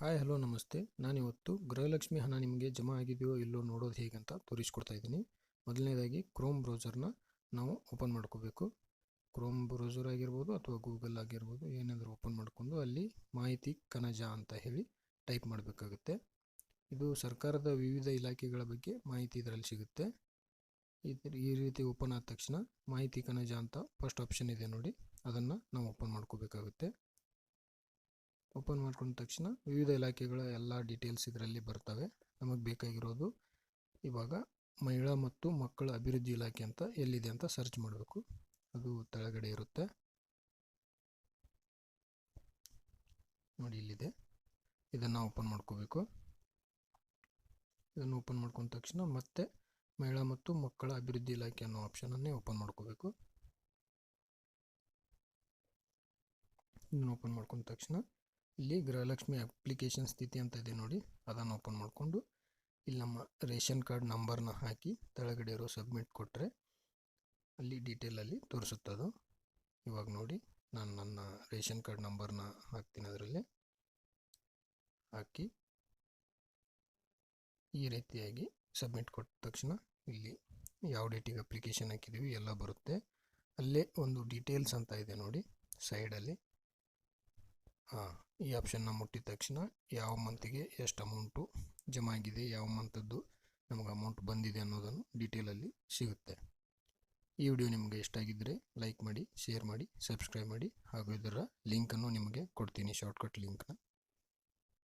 Hi hello ನಮಸ್ತೆ. ನಾನಿವತ್ತು ಗೃಹಲಕ್ಷ್ಮಿ ಹಣ ನಿಮಗೆ ಜಮಾ ಆಗಿದೆಯೋ ಇಲ್ಲೋ ನೋಡೋದು ಹೇಗೆ ಅಂತ ತೋರಿಸ್ಕೊಡ್ತಾ ಇದ್ದೀನಿ. ಮೊದಲನೇದಾಗಿ ಕ್ರೋಮ್ ಬ್ರೌಸರ್ನ ನಾವು ಓಪನ್ ಮಾಡ್ಕೋಬೇಕು. ಕ್ರೋಮ್ ಬ್ರೌಸರ್ ಆಗಿರ್ಬೋದು ಅಥವಾ ಗೂಗಲ್ ಆಗಿರ್ಬೋದು ಏನಾದರೂ ಓಪನ್ ಮಾಡ್ಕೊಂಡು ಅಲ್ಲಿ ಮಾಹಿತಿ ಕನಜ ಅಂತ ಹೇಳಿ ಟೈಪ್ ಮಾಡಬೇಕಾಗುತ್ತೆ. ಇದು ಸರ್ಕಾರದ ವಿವಿಧ ಇಲಾಖೆಗಳ ಬಗ್ಗೆ ಮಾಹಿತಿ ಇದರಲ್ಲಿ ಸಿಗುತ್ತೆ. ಈ ರೀತಿ ಓಪನ್ ಆದ ತಕ್ಷಣ ಮಾಹಿತಿ ಕನಜ ಅಂತ ಫಸ್ಟ್ ಆಪ್ಷನ್ ಇದೆ ನೋಡಿ. ಅದನ್ನು ನಾವು ಓಪನ್ ಮಾಡ್ಕೋಬೇಕಾಗುತ್ತೆ. ಓಪನ್ ಮಾಡ್ಕೊಂಡ ತಕ್ಷಣ ವಿವಿಧ ಇಲಾಖೆಗಳ ಎಲ್ಲ ಡೀಟೇಲ್ಸ್ ಇದರಲ್ಲಿ ಬರ್ತವೆ. ನಮಗೆ ಬೇಕಾಗಿರೋದು ಇವಾಗ ಮಹಿಳಾ ಮತ್ತು ಮಕ್ಕಳ ಅಭಿವೃದ್ಧಿ ಇಲಾಖೆ ಅಂತ ಎಲ್ಲಿದೆ ಅಂತ ಸರ್ಚ್ ಮಾಡಬೇಕು. ಅದು ಕೆಳಗಡೆ ಇರುತ್ತೆ. ನೋಡಿ ಇಲ್ಲಿದೆ. ಇದನ್ನು ಓಪನ್ ಮಾಡ್ಕೋಬೇಕು. ಇದನ್ನು ಓಪನ್ ಮಾಡ್ಕೊಂಡ ತಕ್ಷಣ ಮತ್ತೆ ಮಹಿಳಾ ಮತ್ತು ಮಕ್ಕಳ ಅಭಿವೃದ್ಧಿ ಇಲಾಖೆ ಅನ್ನೋ ಆಪ್ಷನನ್ನೇ ಓಪನ್ ಮಾಡ್ಕೋಬೇಕು. ಇದನ್ನು ಓಪನ್ ಮಾಡ್ಕೊಂಡ ತಕ್ಷಣ ಇಲ್ಲಿ ಗೃಹಲಕ್ಷ್ಮಿ ಅಪ್ಲಿಕೇಶನ್ ಸ್ಥಿತಿ ಅಂತ ಇದೆ ನೋಡಿ. ಅದನ್ನು ಓಪನ್ ಮಾಡಿಕೊಂಡು ಇಲ್ಲಿ ನಮ್ಮ ರೇಷನ್ ಕಾರ್ಡ್ ನಂಬರ್ನ ಹಾಕಿ ಕೆಳಗಡೆ ಇರೋ ಸಬ್ಮಿಟ್ ಕೊಟ್ಟರೆ ಅಲ್ಲಿ ಡೀಟೇಲಲ್ಲಿ ತೋರಿಸುತ್ತದು ಇವಾಗ ನೋಡಿ, ನಾನು ನನ್ನ ರೇಷನ್ ಕಾರ್ಡ್ ನಂಬರ್ನ ಹಾಕ್ತೀನಿ ಅದರಲ್ಲಿ. ಹಾಕಿ ಈ ರೀತಿಯಾಗಿ ಸಬ್ಮಿಟ್ ಕೊಟ್ಟ ತಕ್ಷಣ ಇಲ್ಲಿ ಯಾವ ಡೇಟಿಗೆ ಅಪ್ಲಿಕೇಶನ್ ಹಾಕಿದ್ದೀವಿ ಎಲ್ಲ ಬರುತ್ತೆ. ಅಲ್ಲೇ ಒಂದು ಡೀಟೇಲ್ಸ್ ಅಂತ ಇದೆ ನೋಡಿ ಸೈಡಲ್ಲಿ ಹಾಂ, ಈ ಆಪ್ಷನ್ನ ಮುಟ್ಟಿದ ತಕ್ಷಣ ಯಾವ ಮಂತಿಗೆ ಎಷ್ಟು ಅಮೌಂಟು ಜಮಾ ಆಗಿದೆ, ಯಾವ ಮಂತದ್ದು ನಮಗೆ ಅಮೌಂಟ್ ಬಂದಿದೆ ಅನ್ನೋದನ್ನು ಡೀಟೇಲಲ್ಲಿ ಸಿಗುತ್ತೆ. ಈ ವಿಡಿಯೋ ನಿಮಗೆ ಇಷ್ಟ ಆಗಿದ್ದರೆ ಲೈಕ್ ಮಾಡಿ ಶೇರ್ ಮಾಡಿ ಸಬ್ಸ್ಕ್ರೈಬ್ ಮಾಡಿ, ಹಾಗೂ ಇದರ ಲಿಂಕನ್ನು ನಿಮಗೆ ಕೊಡ್ತೀನಿ ಶಾರ್ಟ್ಕಟ್ ಲಿಂಕ್ನ